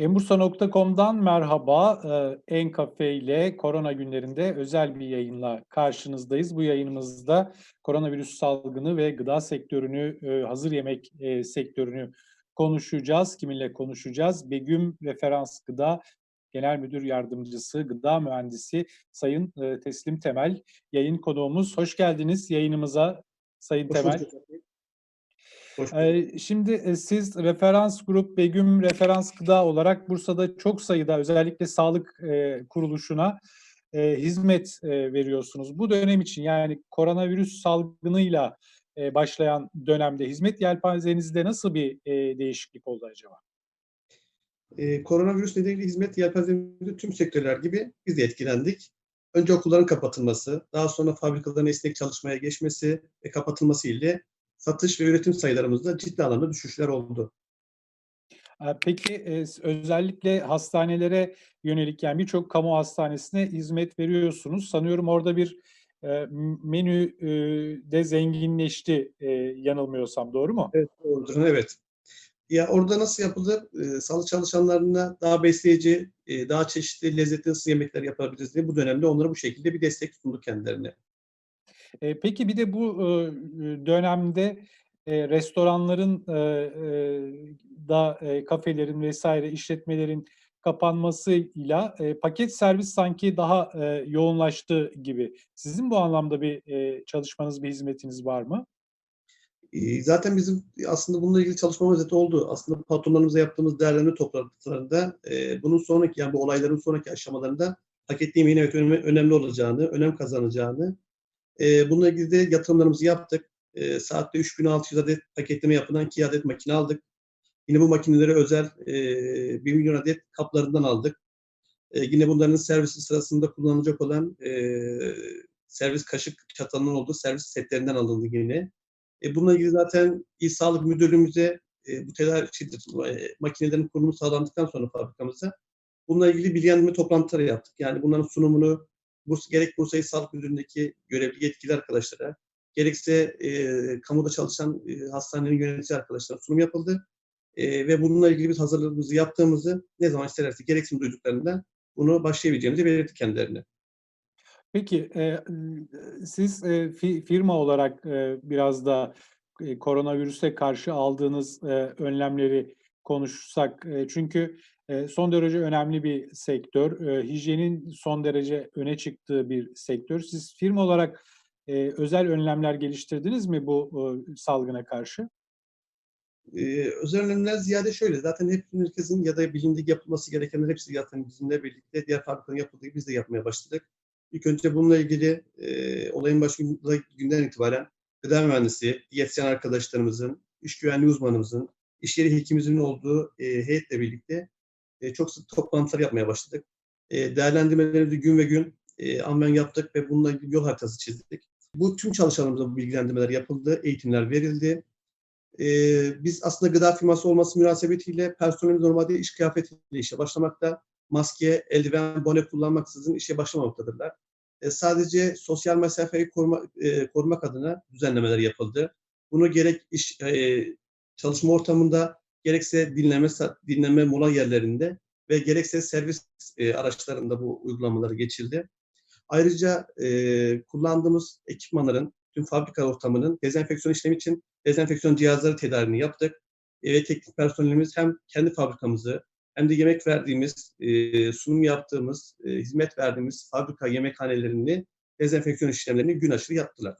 Enbursa.com'dan merhaba. Ee, Enkafe ile Korona günlerinde özel bir yayınla karşınızdayız. Bu yayınımızda koronavirüs salgını ve gıda sektörünü, e, hazır yemek e, sektörünü konuşacağız. Kiminle konuşacağız? Begüm Referans Gıda Genel Müdür Yardımcısı, Gıda Mühendisi Sayın e, Teslim Temel. Yayın konuğumuz. Hoş geldiniz yayınımıza Sayın Hoş Temel. bulduk. Hoş. Ee, Şimdi e, siz referans grup Begüm Referans Gıda olarak Bursa'da çok sayıda özellikle sağlık e, kuruluşuna e, hizmet e, veriyorsunuz. Bu dönem için yani koronavirüs salgınıyla e, başlayan dönemde hizmet yelpazenizde nasıl bir e, değişiklik oldu acaba? Koronavirüs nedeniyle hizmet yelpazemizde tüm sektörler gibi biz de etkilendik. Önce okulların kapatılması, daha sonra fabrikaların esnek çalışmaya geçmesi ve kapatılması ile satış ve üretim sayılarımızda ciddi anlamda düşüşler oldu. E, Peki e, özellikle hastanelere yönelik yani birçok kamu hastanesine hizmet veriyorsunuz. Sanıyorum orada bir e, menü e, de zenginleşti yanılmıyorsam doğru mu? Evet, doğrudur. Evet. Ya orada nasıl yapılır? Ee, sağlık çalışanlarına daha besleyici, daha çeşitli lezzetli ısı yemekler yapabiliriz diye bu dönemde onlara bu şekilde bir destek sunduk kendilerine. E, peki bir de bu e, dönemde e, restoranların e, e, da e, kafelerin vesaire işletmelerin kapanmasıyla e, paket servis sanki daha e, yoğunlaştı gibi. Sizin bu anlamda bir e, çalışmanız, bir hizmetiniz var mı? Ee, Zaten bizim aslında bununla ilgili çalışmamız da oldu. Aslında patronlarımızla yaptığımız değerlendirme toplantılarında e, bunun sonraki yani bu olayların sonraki aşamalarında paketlemeyin evet önemli, önemli olacağını, önem kazanacağını e, bununla ilgili de yatırımlarımızı yaptık. E, saatte 3600 adet paketleme yapılan 2 adet makine aldık. Yine bu makineleri özel e, 1 milyon adet kaplarından aldık. E, yine bunların servisi sırasında kullanılacak olan e, servis kaşık çatalının olduğu servis setlerinden alındı yine. E, bununla ilgili zaten İl Sağlık Müdürlüğümüze e, bu tedarik e, makinelerin kurulumu sağlandıktan sonra fabrikamıza bununla ilgili bilgilendirme toplantıları yaptık. Yani bunların sunumunu Burs, gerek Bursa Sağlık Müdürlüğü'ndeki görevli yetkili arkadaşlara, gerekse e, kamuda çalışan e, hastanenin yönetici arkadaşlara sunum yapıldı. E, ve bununla ilgili biz hazırlığımızı yaptığımızı ne zaman isterlerse gereksinim duyduklarında bunu başlayabileceğimizi belirttik kendilerine. Peki e, siz e, fi- firma olarak e, biraz da e, koronavirüse karşı aldığınız e, önlemleri konuşsak e, çünkü son derece önemli bir sektör, e, hijyenin son derece öne çıktığı bir sektör. Siz firma olarak e, özel önlemler geliştirdiniz mi bu e, salgına karşı? Ee, özel önlemler ziyade şöyle, zaten hep herkesin ya da bilindik yapılması gerekenler hepsi zaten bizimle birlikte diğer fabrikaların yapıldığı gibi biz de yapmaya başladık. İlk önce bununla ilgili e, olayın başladığı günden itibaren gıda mühendisi, diyetisyen arkadaşlarımızın, iş güvenliği uzmanımızın, iş yeri hekimimizin olduğu e, heyetle birlikte e, çok sık toplantılar yapmaya başladık. E, değerlendirmelerimizi gün ve gün e, amben yaptık ve bununla ilgili yol haritası çizdik. Bu tüm çalışanlarımıza bu bilgilendirmeler yapıldı, eğitimler verildi. Ee, biz aslında gıda firması olması münasebetiyle personelimiz normalde iş kıyafetiyle işe başlamakta. Maske, eldiven, bone kullanmaksızın işe başlamamaktadırlar. Ee, sadece sosyal mesafeyi koruma, e, korumak adına düzenlemeler yapıldı. Bunu gerek iş e, çalışma ortamında, gerekse dinleme dinleme mola yerlerinde ve gerekse servis e, araçlarında bu uygulamaları geçildi. Ayrıca e, kullandığımız ekipmanların, tüm fabrika ortamının dezenfeksiyon işlemi için dezenfeksiyon cihazları tedariğini yaptık. E, teknik personelimiz hem kendi fabrikamızı hem de yemek verdiğimiz, e, sunum yaptığımız, e, hizmet verdiğimiz fabrika yemekhanelerini dezenfeksiyon işlemlerini gün aşırı yaptılar.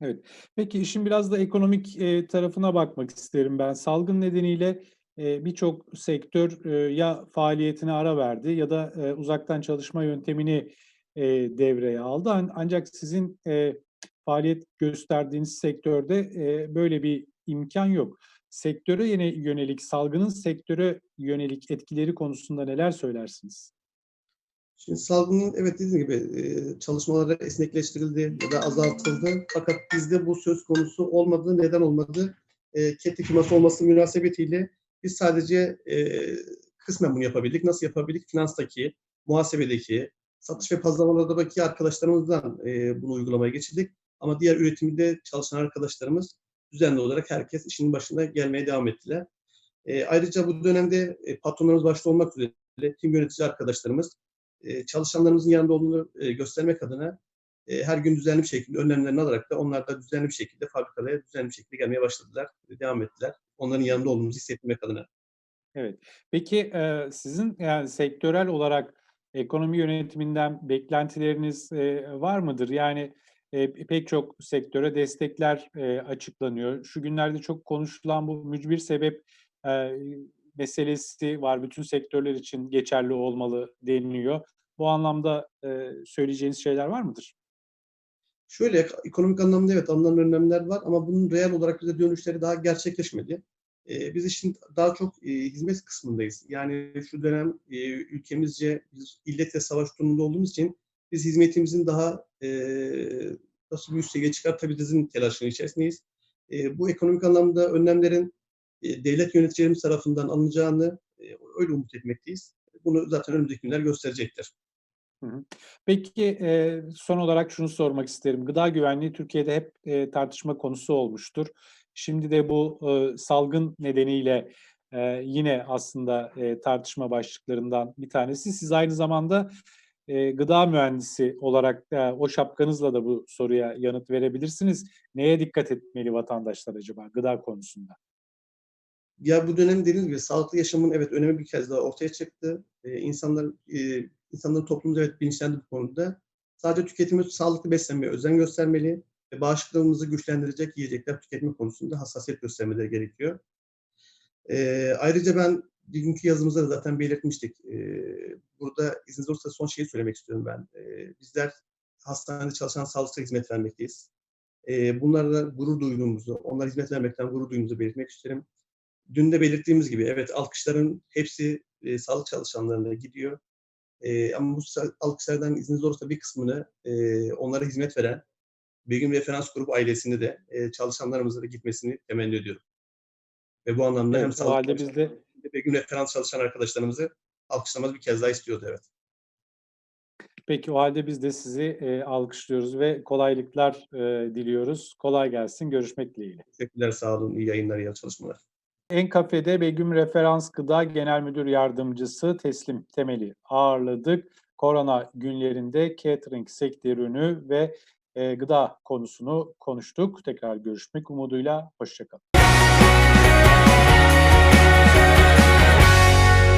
Evet. Peki işin biraz da ekonomik e, tarafına bakmak isterim ben. Salgın nedeniyle e, birçok sektör e, ya faaliyetine ara verdi ya da e, uzaktan çalışma yöntemini e, devreye aldı. An- ancak sizin e, faaliyet gösterdiğiniz sektörde e, böyle bir imkan yok. Sektöre yönelik, salgının sektöre yönelik etkileri konusunda neler söylersiniz? Şimdi salgının evet dediğim gibi e, çalışmaları esnekleştirildi ya da azaltıldı. Fakat bizde bu söz konusu olmadı. Neden olmadı? E, Ketli firması olması münasebetiyle biz sadece e, kısmen bunu yapabildik. Nasıl yapabildik? Finanstaki, muhasebedeki, satış ve pazarlamadaki arkadaşlarımızdan e, bunu uygulamaya geçirdik. Ama diğer üretimde çalışan arkadaşlarımız düzenli olarak herkes işinin başına gelmeye devam ettiler. E, ayrıca bu dönemde e, patronlarımız başta olmak üzere tüm yönetici arkadaşlarımız e, çalışanlarımızın yanında olduğunu e, göstermek adına e, her gün düzenli bir şekilde önlemlerini alarak da onlar da düzenli bir şekilde fabrikalara düzenli bir şekilde gelmeye başladılar, e, devam ettiler. Onların yanında olduğumuzu hissettirmek adına. Evet. Peki, sizin, yani, sektörel olarak ekonomi yönetiminden beklentileriniz, var mıdır? Yani, pek çok sektöre destekler, açıklanıyor. Şu günlerde çok konuşulan bu mücbir sebep, meselesi var. Bütün sektörler için geçerli olmalı deniliyor. Bu anlamda, eee, söyleyeceğiniz şeyler var mıdır? Şöyle, ekonomik anlamda evet alınan önlemler var ama bunun reel olarak bize dönüşleri daha gerçekleşmedi. Eee, biz işin daha çok, eee, hizmet kısmındayız. Yani şu dönem, eee, ülkemizce biz illetle savaş durumunda olduğumuz için biz hizmetimizin daha, eee, nasıl bir üst seviyeye çıkartabilirizin telaşının içerisindeyiz. Eee, bu ekonomik anlamda önlemlerin, eee, devlet yöneticilerimiz tarafından alınacağını, eee, öyle umut etmekteyiz. Bunu zaten önümüzdeki günler gösterecektir. Peki, eee, son olarak şunu sormak isterim. Gıda güvenliği Türkiye'de hep, tartışma konusu olmuştur. Şimdi de bu, salgın nedeniyle, yine aslında, tartışma başlıklarından bir tanesi. Siz aynı zamanda, gıda mühendisi olarak o şapkanızla da bu soruya yanıt verebilirsiniz. Neye dikkat etmeli vatandaşlar acaba gıda konusunda? Ya, bu dönem dediğiniz gibi sağlıklı yaşamın evet önemi bir kez daha ortaya çıktı. Eee, insanlar, eee, insanların toplumda evet bilinçlendi bu konuda. Sadece tüketimi sağlıklı beslenmeye özen göstermeli ve bağışıklığımızı güçlendirecek yiyecekler tüketme konusunda hassasiyet göstermeleri gerekiyor. Eee, ayrıca ben dünkü yazımızda da zaten belirtmiştik. Eee, burada izniniz olursa son şeyi söylemek istiyorum ben. Eee, bizler hastanede çalışan sağlıkçılara hizmet vermekteyiz. Eee, bunlarla gurur duyduğumuzu, onlara hizmet vermekten gurur duyduğumuzu belirtmek isterim. Dün de belirttiğimiz gibi evet alkışların hepsi, eee, sağlık çalışanlarına gidiyor. Eee, ama bu alkışlardan izniniz olursa bir kısmını, eee, onlara hizmet veren Begüm Referans Grup ailesine de, eee, çalışanlarımıza da gitmesini temenni ediyorum. Ve bu anlamda hem Evet, o sağlık hâlde biz de çalışanlarımızı hem de Begüm Referans çalışan arkadaşlarımızı alkışlamanızı bir kez daha istiyoruz, evet. Peki, o hâlde biz de sizi, eee, alkışlıyoruz ve kolaylıklar, eee, diliyoruz. Kolay gelsin, görüşmek dileğiyle. Teşekkürler, sağ olun. İyi yayınlar, iyi çalışmalar. Enkafe'de Begüm Referans Gıda Genel Müdür Yardımcısı Teslim Temel'i ağırladık. Korona günlerinde catering sektörünü ve, eee, gıda konusunu konuştuk. Tekrar görüşmek umuduyla, hoşça kalın.